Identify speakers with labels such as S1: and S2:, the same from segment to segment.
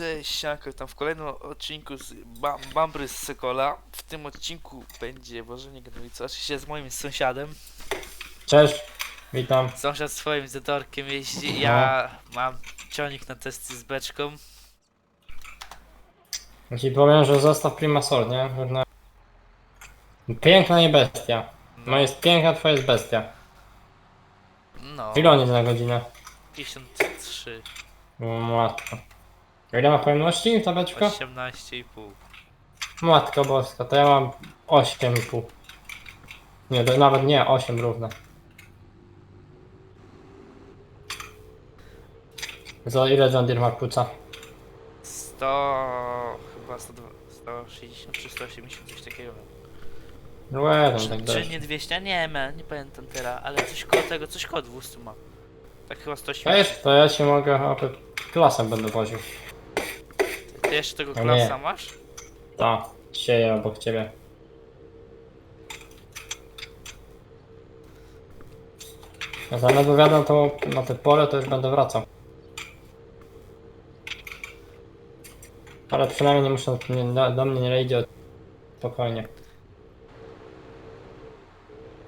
S1: Cześć, sianko, tam w kolejnym odcinku z Bam Bambry z Sokola. W tym odcinku będzie wożenie gnojca, oczywiście z moim sąsiadem.
S2: Cześć, witam.
S1: Sąsiad swoim zetorkiem jeździ, ja mam ciągnik na testy z beczką.
S2: Ja Ci powiem, że zostaw Primasol, nie? No. Piękna nie bestia. No jest piękna, twoja jest bestia.
S1: No,
S2: Ile on jest na godzinę?
S1: 53,
S2: O, Matko. Ile ma pojemności ta beczka?
S1: 18,5.
S2: Matko boska, to ja mam 8,5. Nie, to nawet nie, 8 równe. Za ile John Deere ma płuca?
S1: 100, chyba 100, 160 czy 180, coś takiego.
S2: No tam
S1: Czy,
S2: tak
S1: czy
S2: dalej.
S1: nie 200? Nie, nie, nie pamiętam teraz, ale coś koło tego, coś koło 200 ma. Tak chyba 180.
S2: Wiesz, to ja ci mogę, opy, klasem będę woził.
S1: Ty jeszcze tego
S2: No
S1: klasa
S2: nie.
S1: masz?
S2: Ta, sieję obok ciebie. Ja zamiast wywiadam to na te pole, to już będę wracał. Ale przynajmniej nie muszę, nie, do, do mnie nie wejdzie spokojnie.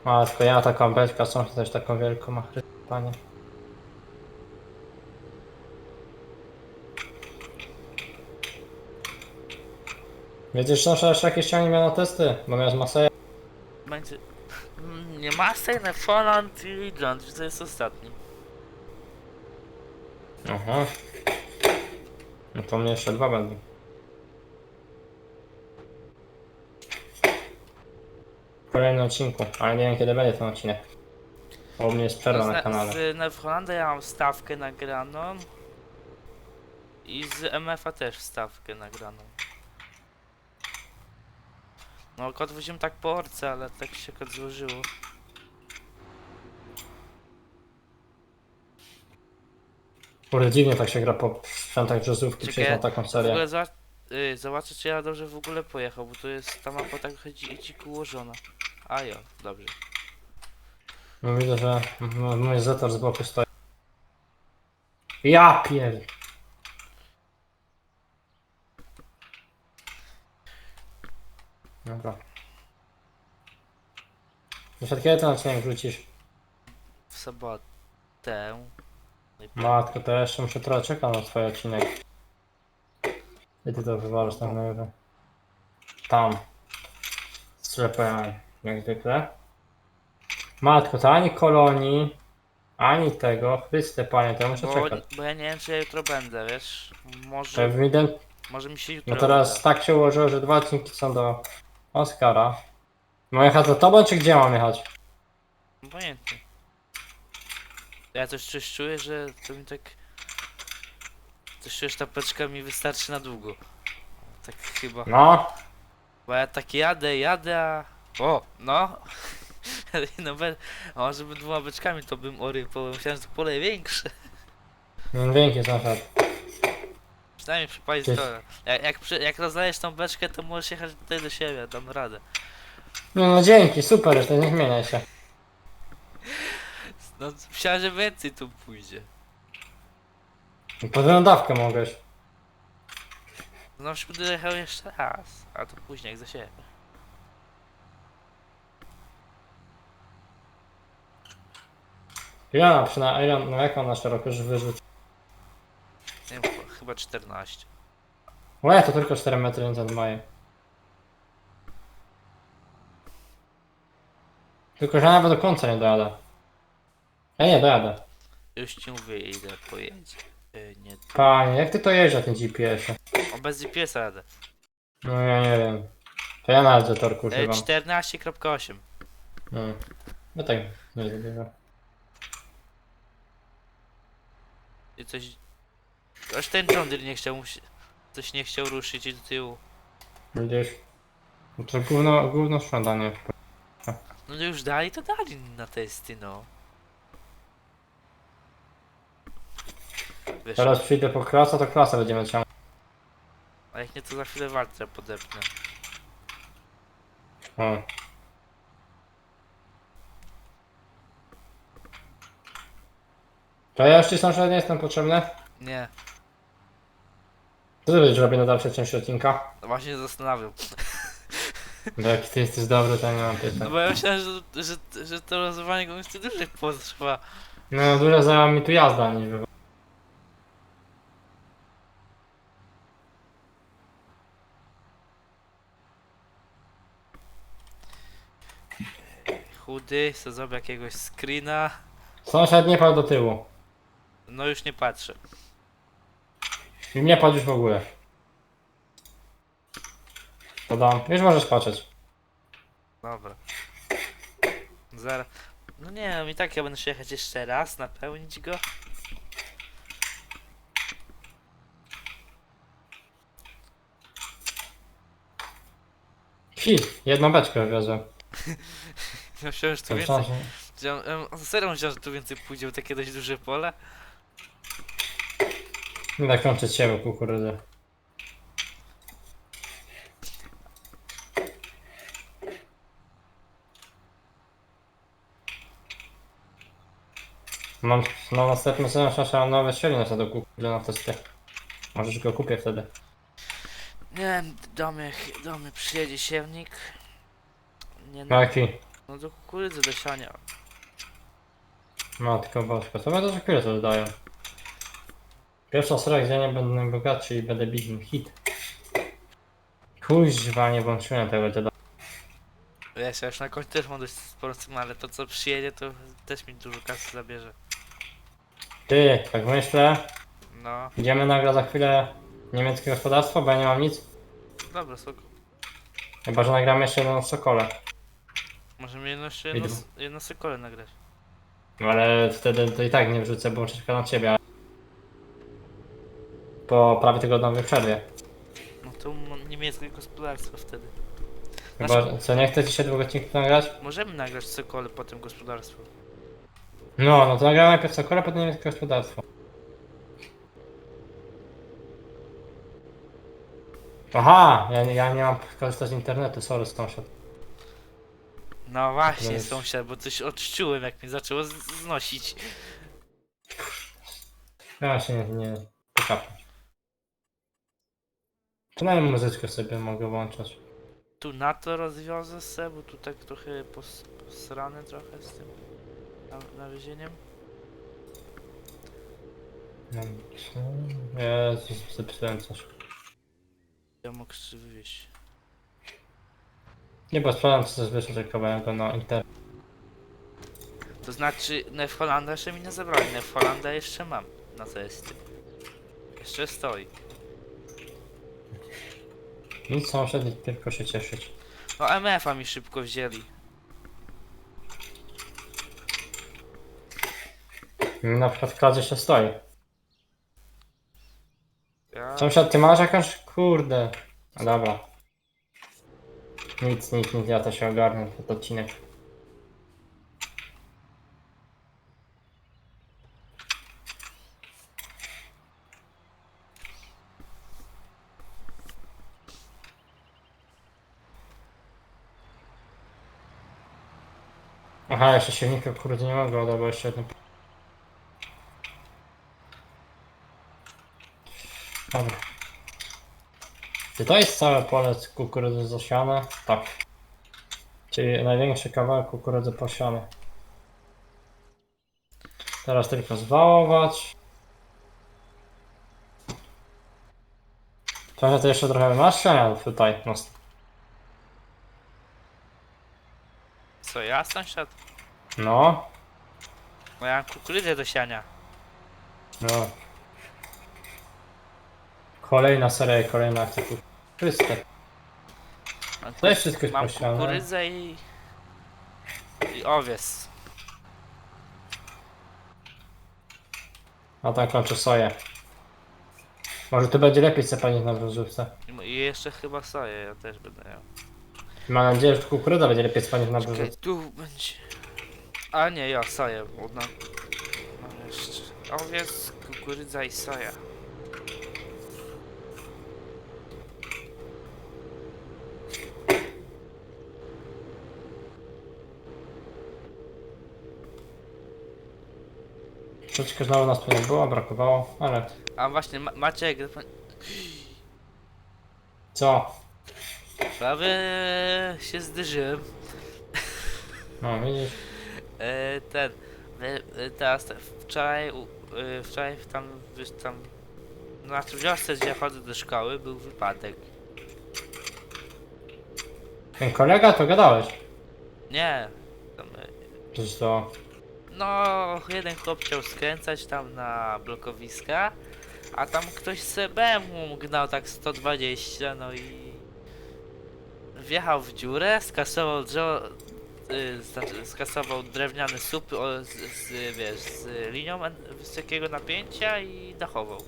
S2: A, tylko ja taką beczkę, są też taką wielką, a Chryste, panie. Wiedziesz, że jeszcze jakieś ciągnie miał na testy? Bo miał z Maseja.
S1: Będzie... Mm, Nie ma na Folland i John, to jest ostatni.
S2: Aha. No to mnie jeszcze dwa będą. W kolejnym odcinku, ale nie wiem kiedy będzie ten odcinek. Bo u mnie jest przerwa na kanale.
S1: Z Neverlanda ja mam stawkę nagraną. I z MF-a też stawkę nagraną. No kod wziąłem tak po orce, ale tak się kod złożyło.
S2: Kurde dziwnie tak się gra po sprzętach jazzówki, przecież na taką
S1: W
S2: serię.
S1: ogóle za... y, zobaczę czy ja dobrze w ogóle pojechał, bo tu jest ta mapa tak chodzi dziku ułożona. A jo, dobrze.
S2: No widzę, że m- mój zetor z boku stoi. Ja pier... Dobra. Jeszcze kiedy ten odcinek wrzucisz?
S1: W sobotę. No
S2: Matko, to ja jeszcze muszę trochę czekać na twój odcinek. I ty to wywalasz tam na górę. Tam. Sklepem, jak zwykle. Matko, to ani kolonii, ani tego. Chryste panie, to ja muszę
S1: Bo,
S2: czekać.
S1: bo ja nie wiem czy ja jutro będę, wiesz?
S2: To
S1: Może, może mi się jutro
S2: No teraz
S1: uda.
S2: tak się ułożyło, że dwa odcinki są do Oscara. Mam jechać za tobą, czy gdzie mam jechać?
S1: Obojętnie. Ja też coś czuję, że to mi tak... Coś czuję, że ta peczka mi wystarczy na długo. Tak chyba.
S2: No,
S1: Bo ja tak jadę, jadę, a... O, no! no be... A może by dwoma beczkami to bym orypał, myślałem, że to pole większe.
S2: no dzięki sąsiad.
S1: Przynajmniej przypalić
S2: Cześć.
S1: to. Jak, jak, przy, jak rozdajesz tą beczkę, to możesz jechać tutaj do siebie, dam radę.
S2: No, no dzięki, super, jeszcze nie zmieniaj się.
S1: No myślałem, że więcej tu pójdzie.
S2: Podwójną dawkę mogłeś.
S1: No przykład będę jechał jeszcze raz, a to później jak za siebie.
S2: Ile ona przynajmniej, ile, no jak ona szerokość wyrzuci?
S1: Nie wiem, chyba- chyba 14.
S2: Łe, to tylko 4 metry więcej od mojej. Tylko, że nawet do końca nie dojadę. Ja nie dojadę.
S1: Już ci mówię ile pojedzie. Yy, nie,
S2: Panie, jak ty to jeździsz na tym GPS-ie?
S1: o bez GPS jadę.
S2: No ja nie wiem. To ja nawet zetorku
S1: Yy,
S2: używam.
S1: 14.8.
S2: No. No tak, nie zrobię.
S1: I coś... Aż ten Deere nie chciał mu się... Coś nie chciał ruszyć i do tyłu.
S2: Widzisz? No to gówno, gówno sprzątanie.
S1: No już dali, to dali na testy, no. Wiesz,
S2: Teraz przyjdę po klasa, to klasa będziemy ciągnąć.
S1: a jak nie to za chwilę waltrę podepnę.
S2: O. To ja jeszcze sąsiad nie jestem potrzebny?
S1: Nie.
S2: Co ty będziesz robił na dalszej części odcinka?
S1: Właśnie się zastanawiam.
S2: Jak ty jesteś dobry, to nie mam
S1: No
S2: pytań.
S1: bo ja myślałem, że, że, że to rozwiązanie go jeszcze dłużej potrwa.
S2: No dużo zajęła mi tu jazda niż by...
S1: Chudy, co zrobię jakiegoś screena.
S2: Sąsiad nie padł do tyłu.
S1: No już nie patrzę.
S2: I nie padł już w ogóle. Podam. Już możesz patrzeć.
S1: Dobra. Zaraz. No nie wiem, i tak ja będę się jechać jeszcze raz, napełnić go.
S2: Hi, jedną beczkę wiozłem.
S1: Ja myślałem, że tu więcej. ja, serio myślałem, że tu więcej pójdzie, bo takie dość duże pole.
S2: Tak kończyć siebie kukurydzę. Mam na następny sezon trzeba nowe silnik do kukurydzy na testy. Możesz go kupię wtedy.
S1: Nie wiem, do mnie, do mnie przyjedzie siewnik. Nie
S2: No
S1: no,
S2: jaki?
S1: no do kukurydzy do siania.
S2: Matko boska, co będę za chwilę to dodają. Pierwsza seria, gdzie nie będę najbogatszy i będę big hit. Kuźwa, nie włączyłem tego dziada.
S1: Wiesz, ja już na końcu też mam dość sporo sum, ale to co przyjedzie, to też mi dużo kasy zabierze.
S2: Ty, tak myślę,
S1: No,
S2: idziemy nagle za chwilę niemieckie gospodarstwo, bo ja nie mam nic.
S1: dobra, spoko.
S2: Chyba, że nagramy jeszcze jedną Sokole.
S1: Możemy jedno, jeszcze jedno,
S2: Idę.
S1: jedno sokole nagrać.
S2: No ale wtedy to i tak nie wrzucę, bo czekam na ciebie. Po prawie tygodniowej przerwie.
S1: No to niemieckie gospodarstwo wtedy.
S2: Chyba, co nie chcecie się dwóch odcinków nagrać?
S1: Możemy nagrać sokole, potem gospodarstwo.
S2: No, no to nagramy najpierw Sokole, potem niemieckie gospodarstwo. Aha, ja, nie- ja nie mam korzystać z internetu, sorry sąsiad.
S1: No właśnie,
S2: Weź.
S1: sąsiad, bo coś odczułem, jak mnie zaczęło z- znosić.
S2: Ja się nie, nie pokapię. Przynajmniej muzyczkę sobie mogę włączać.
S1: Tu na to rozwiążę se, bo tu tak trochę pos, posrane trochę z tym na- nawiezieniem.
S2: No, Jezus, zepsułem coś.
S1: Ja jeszcze wywieźć.
S2: Nie, bo sprawdzam co też wyszukowałem go na internet.
S1: To znaczy, Nef Hollanda jeszcze mi nie zabrali. Nef Hollanda jeszcze mam na testy. Jeszcze stoi.
S2: Nic sąsiad, tylko się cieszyć.
S1: No MF-a mi szybko wzięli.
S2: Na przykład w kladzie się stoi.
S1: Ja...
S2: Sąsiad, ty masz jakąś? Kurde. No dobra. Nic, nic, nic, ja to się ogarnę ten odcinek. Aha, jeszcze silnika kurde nie mogę bo jeszcze jeden. Dobra. Czy to jest całe pole kukurydzy zasiane? Tak. Czyli największy kawałek kukurydzy posiany. Teraz tylko zwałować. Trochę to jeszcze trochę wymaszczenia tutaj. No,
S1: Co, ja sąsiad?
S2: no.
S1: No ja mam kukurydzę do siania.
S2: no. Kolejna seria kolejna akcja. Chryste.
S1: Mam,
S2: To jest wszystko
S1: mam
S2: posiane.
S1: kukurydzę i... I owies.
S2: A tam kończę soję. Może to będzie lepiej cepanić na wróżówce.
S1: I- I jeszcze chyba soję, ja też będę miał.
S2: Mam nadzieję, że kukurydza będzie lepiej spanić na wróżówce.
S1: tu będzie... A nie, ja soję, bo na... Mam jeszcze... Owiec, kukurydza i soja.
S2: Troszeczkę znowu nas tu nie było, brakowało, ale
S1: A właśnie, Ma Maciek...
S2: Co?
S1: Prawie się zderzyłem.
S2: No widzisz?
S1: E, ten. e, e, Teraz te- wczoraj. u- e, Wczoraj tam. wiesz, tam znaczy w wiosce, gdzie ja chodzę do szkoły, był wypadek.
S2: Ten kolega to gadałeś.
S1: Nie. Tam, e,
S2: Przecież to...
S1: no, jeden chłop chciał skręcać tam na blokowiska, a tam ktoś z BMW gnał tak 120, no i wjechał w dziurę, skasował drzewo, y, znaczy skasował drewniany słup o, z, z, wiesz, z linią wysokiego napięcia i dachował.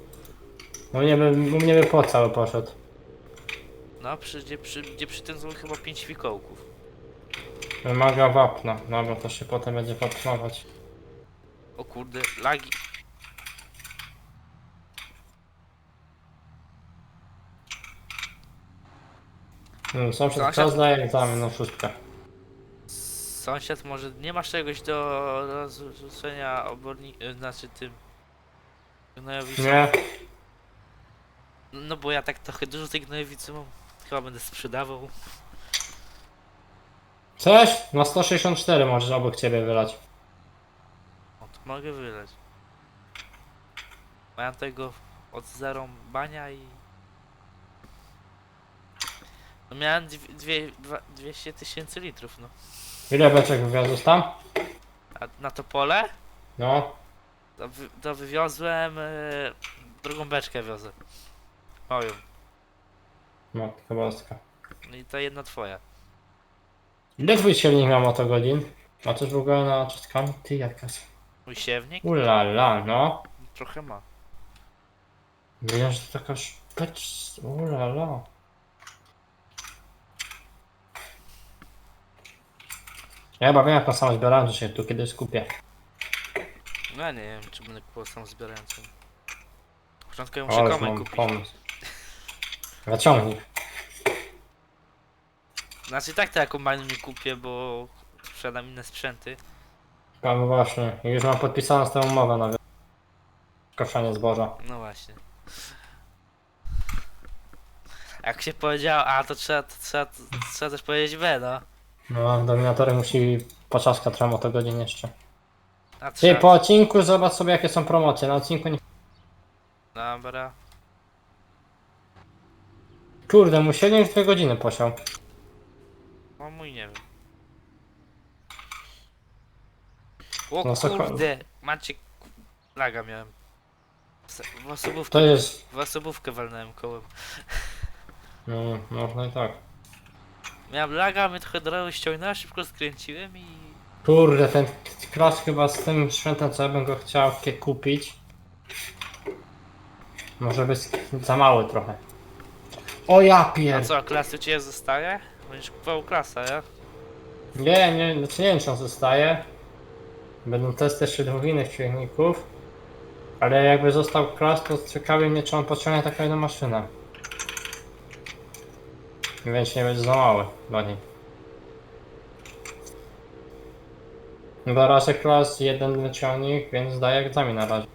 S2: U mnie by, mnie by po cały poszedł.
S1: No, przy, gdzie, przy, gdzie przy tym są chyba 5 fikołków.
S2: Wymaga wapna. Dobra, to się potem będzie wapnować.
S1: O kurde, lagi.
S2: Hmm,
S1: sąsiad
S2: czas daje egzamin na szóstkę.
S1: Sąsiad, może nie masz czegoś do rozrzucenia obornika, znaczy tym gnojowicy?
S2: Nie?
S1: No bo ja tak trochę dużo tej gnojowicy mam. Chyba będę sprzedawał.
S2: Coś? Na 164 możesz obok ciebie wylać.
S1: O, to mogę wyleć. Mam tego od zarąbania i... No miałem dwie, dwie, dwa, 200 tysięcy litrów, no.
S2: Ile beczek wywiozłeś tam?
S1: A na to pole
S2: No.
S1: to, wy, to wywiozłem... E, drugą beczkę wiozę. Moją.
S2: Matka boska.
S1: No i ta jedna twoja.
S2: Ile twój silnik miał motogodzin? A coś w ogóle na czystkami? Ty jaka
S1: Mój siewnik?
S2: Ulala, no.
S1: Trochę ma.
S2: Wiem, że to taka szpecz... Ulala. Ja chyba wiem samą zbierałem, że się tu kiedyś kupię.
S1: No ja nie wiem, czy będę kupował sam zbierającą. W początku ja muszę komek
S2: mam
S1: kupić.
S2: pomysł. Zaciągnik.
S1: Znaczy i tak to ja kombajn nie kupię, bo sprzedam inne sprzęty.
S2: No właśnie, już mam podpisaną z tą umowę na koszenie zboża.
S1: No właśnie. Jak się powiedział A, to trzeba, to trzeba, to trzeba też powiedzieć B, no.
S2: No, dominatory musi poczaska trochę motogodzin jeszcze.
S1: A
S2: Ty,
S1: trzeba...
S2: po odcinku zobacz sobie jakie są promocje. Na odcinku nie...
S1: Dobra.
S2: Kurde, średnio już 2 godziny posiał.
S1: Mój nie wiem. O
S2: No,
S1: kurde, macie... ku- Laga miałem. Se- W osobówkę,
S2: To jest...
S1: w osobówkę walnąłem kołem.
S2: No, można i tak.
S1: Miałem laga, mnie trochę drogo ściągnąłem, szybko skręciłem i...
S2: Kurde, ten klas chyba z tym sprzętem, co ja bym go chciał kie- kupić. Może być za mały trochę. O ja
S1: A
S2: pier...
S1: co, klasy u ciebie zostaje? Będziesz kupował klasa, ja?
S2: Nie, nie, znaczy nie wiem czy on zostaje. Będą testy jeszcze dwóch innych silników. Ale jakby został klas, to ciekawi mnie czy on pociągnie taką jedną maszynę. Więc nie będzie za mały dla niej. No bo raczej klas jeden ciągnik, więc zdaje egzamin na razie.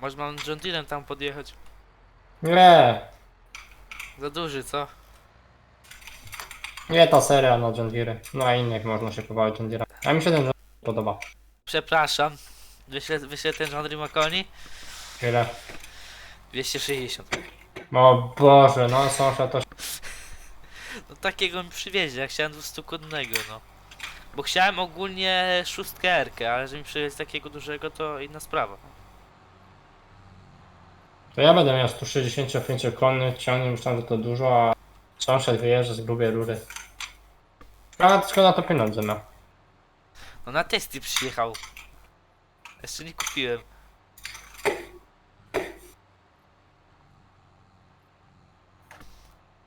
S1: Może mam John Deerem tam podjechać.
S2: Nie,
S1: Za duży, co?
S2: Nie ta seria na John Deere. No a innych można się pobawić John Deere. A mi się ten John Deere podoba.
S1: Przepraszam. Wyślę, wyślę ten John Deere Maconi?
S2: Ile?
S1: 260.
S2: O Boże, no sąsiad to
S1: No takiego mi przywiezie, ja chciałem 200 konnego, no. Bo chciałem ogólnie szóstkę R, ale że mi przywiezie takiego dużego, to inna sprawa.
S2: To ja będę miał 165 konny ciągnik, myślałem, że to dużo, a sąsiad wyjeżdża z grubej rury. A tylko na to pieniądze ma.
S1: No na testy przyjechał. Jeszcze nie kupiłem.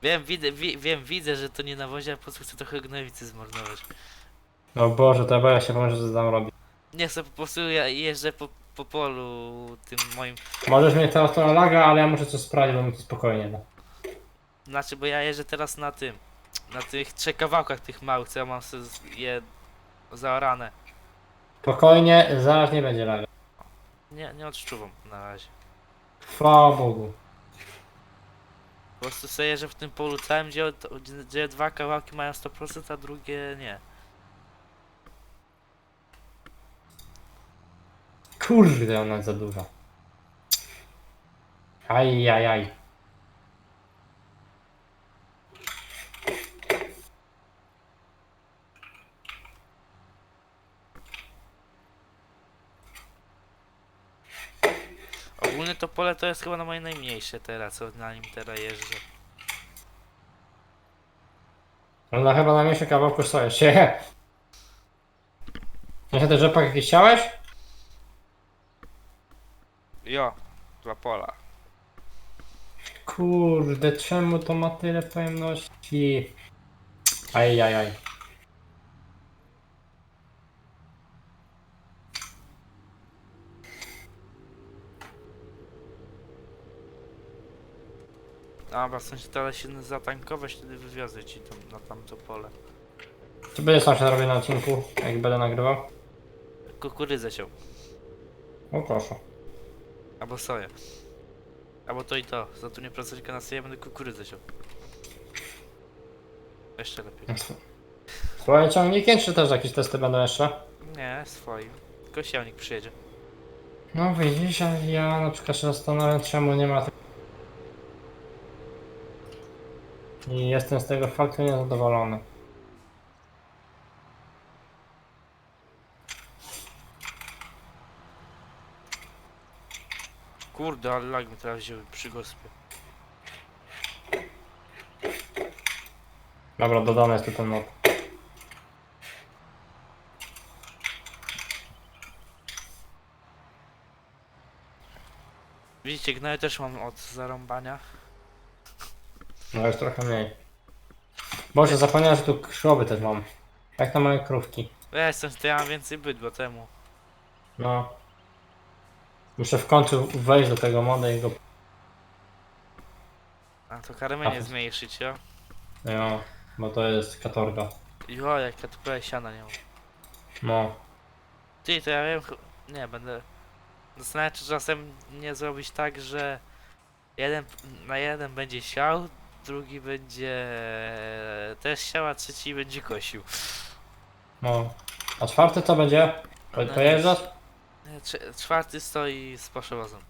S1: Wiem, widzę, wi, wiem, widzę, że to nie nawozi, a po prostu chcę trochę gnojowicy zmarnować.
S2: No Boże, to ja się może że tam robi.
S1: Nie chcę po prostu, ja jeżdżę po, po polu tym moim,
S2: Możesz mieć teraz to laga, ale ja muszę coś sprawdzić, bo mi to spokojnie da.
S1: znaczy, bo ja jeżdżę teraz na tym, na tych trzech kawałkach tych małych, co ja mam sobie z- je zaorane.
S2: Spokojnie, zaraz nie będzie laga.
S1: Nie, nie odczuwam na razie.
S2: Chwała Bogu.
S1: Po prostu sobie, że w tym polu całym, gdzie, gdzie dwa kawałki mają 100%, a drugie nie.
S2: Kurde, ona jest za duża. Aj,
S1: to pole to jest chyba na moje najmniejsze teraz, co na nim teraz jeżdżę.
S2: Ona chyba na mniejszy kawałku sobie się. Jeszcze ten rzepak jakiś chciałeś?
S1: Jo, dwa pola.
S2: Kurde, czemu to ma tyle pojemności? Aj,
S1: A, bo w sensie teraz się zatankować, wtedy wywiozę ci tam, na tamto pole.
S2: Czy będziesz sam się robił na odcinku, jak będę nagrywał?
S1: Kukurydzę się,
S2: O proszę.
S1: albo soję. Albo to i to, za tu nie pracować na soję, będę kukurydzę się. Jeszcze lepiej.
S2: Swoje ciągnikiem, czy też jakieś testy będą jeszcze?
S1: Nie, swoim. Tylko siewnik przyjedzie.
S2: No widzisz, a ja na przykład się zastanawiam, czemu nie ma... I jestem z tego faktu niezadowolony.
S1: Kurde, ale lag mi teraz wzięły przy gospie.
S2: Dobra, dodany jest tu ten mod.
S1: Widzicie, gnoje też mam od zarąbania.
S2: No już trochę mniej. Boże, zapomniałem, że tu krzowy też mam. Jak na moje krówki.
S1: Ja jestem, to ja mam więcej bydła temu.
S2: No. Muszę w końcu wejść do tego moda i go...
S1: A to karmienie
S2: A.
S1: zmniejszyć, jo?
S2: No, bo to jest katorga.
S1: Jo, jak ja tu prawie siana nie mam.
S2: No.
S1: Ty, to ja wiem, ch- nie, będę... Zastanawiam się, czy czasem nie zrobić tak, że jeden na jeden będzie siał, drugi będzie też siał, a trzeci będzie kosił.
S2: No. A czwarty co będzie?
S1: Nie, trze- Czwarty stoi z poszewozem.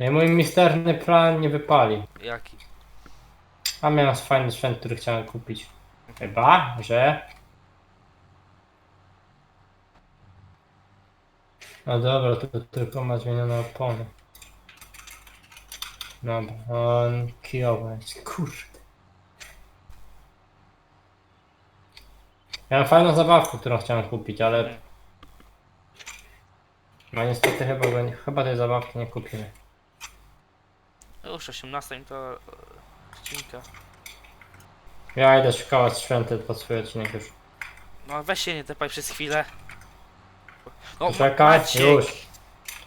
S2: Nie, mój misterny plan nie wypali.
S1: Jaki?
S2: A miałem fajny sprzęt, który chciałem kupić. Chyba, że... No dobra, to tylko ma zmienione opony. Jest, kurde. Miałem fajną zabawkę, którą chciałem kupić, ale... No niestety chyba, go nie, chyba tej zabawki nie kupimy.
S1: Już 18 to e, odcinka.
S2: Ja idę szukać sprzęty pod swój odcinek już.
S1: No weź się nie tepaj przez chwilę. No, Maciek!
S2: już.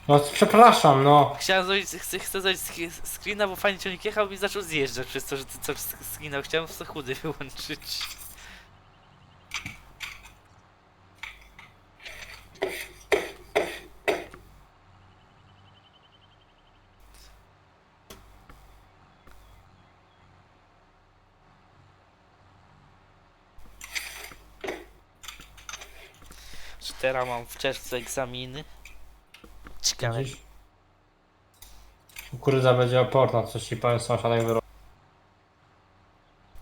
S2: No przepraszam, no.
S1: Chciałem zrobić, chcę, chcę zrobić screena, bo fajnie ciągnik jechał i zaczął zjeżdżać przez to, że ty coś skinął. Chciałem sobie chudy wyłączyć. Czy teraz mam w czerwcu egzaminy?
S2: Widzisz? Kukurydza będzie oporna, coś ci powiem sąsiadek wyrobił.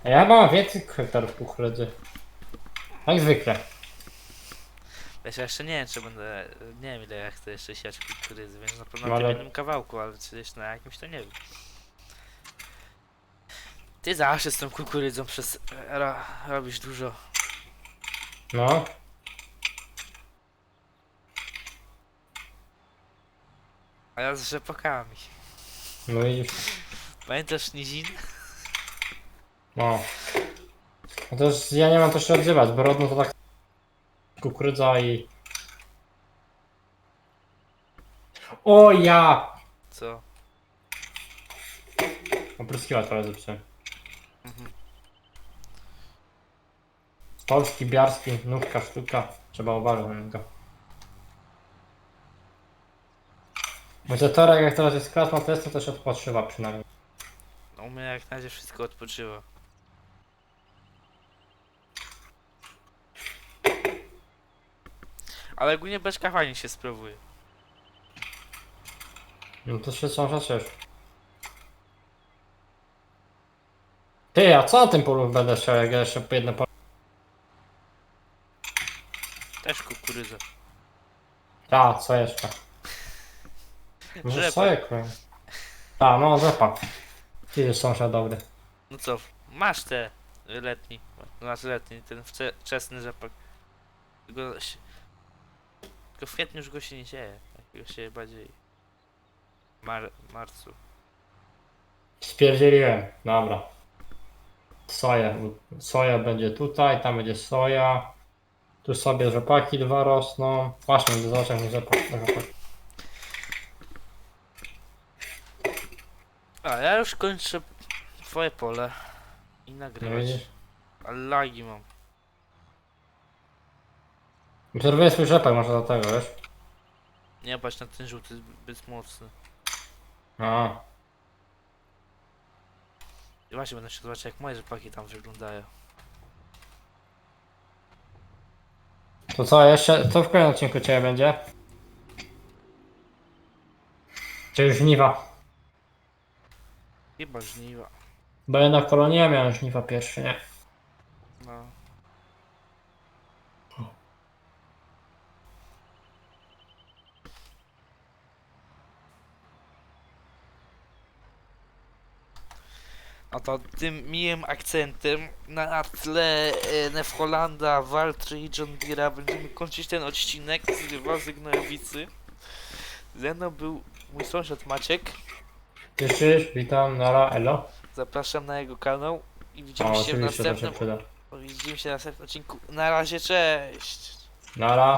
S2: A ja chyba mam więcej hektarów kukurydzy. Jak zwykle.
S1: Wiesz, ja jeszcze nie wiem, czy będę. Nie wiem, ile ja chcę jeszcze siać kukurydzy, więc na pewno
S2: No
S1: na tym
S2: ale-
S1: jednym kawałku, ale czy jeszcze na jakimś to nie wiem. Ty zawsze z tą kukurydzą przez. Ro, robisz dużo.
S2: No.
S1: A ja z rzepakami.
S2: No widzisz.
S1: Pamiętasz Nizin?
S2: No. No to już ja nie mam to się odzywać, bo rodno to tak kukurydza i... O ja!
S1: Co?
S2: Opryskiwać trochę zepsułem.
S1: Mhm.
S2: Polski, biarski, nówka, sztuka. Trzeba uważać na niego. Może Torek jak teraz jest klas ma test, to też odpoczywa przynajmniej.
S1: No, u mnie jak na razie wszystko odpoczywa. Ale ogólnie beczka fajnie się sprawuje.
S2: No to się są rzeczy. Ty, a co na tym polu będę chciał, jak ja jeszcze po jedno pole...
S1: Też kukurydza.
S2: A, co jeszcze? Może
S1: Rzepak.
S2: soję kroję. A, no rzepak. Ty jest sąsiad dobry.
S1: No co, masz te letni, znaczy letni, ten wcze- wczesny rzepak. Tylko, się- tylko w kwietniu już go się nie dzieje, jak się bardziej mar marcu.
S2: Spierdzieliłem, dobra. Soja, soja będzie tutaj, tam będzie soja. Tu sobie rzepaki dwa rosną. Właśnie, do zobaczenia rzepak. rzepak.
S1: A ja już kończę twoje pole i
S2: No
S1: nagrywać.
S2: widzisz?
S1: Ale lagi mam.
S2: Obserwuję swój rzepak, może do tego, wiesz?
S1: Nie patrz na ten żółty zbyt mocny.
S2: A,
S1: I właśnie będę się zobaczyć jak moje rzepaki tam wyglądają.
S2: to co, jeszcze, co w kolejnym odcinku ciebie będzie? Czy już żniwa?
S1: Chyba żniwa.
S2: Bo ja na kolonie miałem żniwa pierwszy, nie?
S1: No. A to tym miłym akcentem na tle Nefholanda, Waltry i John Deere'a będziemy kończyć ten odcinek z Wozy Gnojowicy. Ze mną był mój sąsiad Maciek.
S2: Cieszysz, witam, nara, elo.
S1: Zapraszam na jego kanał i widzimy
S2: O,
S1: się w
S2: oczywiście, to się
S1: następnym
S2: przyda.
S1: widzimy się w następnym odcinku. Na razie, cześć!
S2: Nara.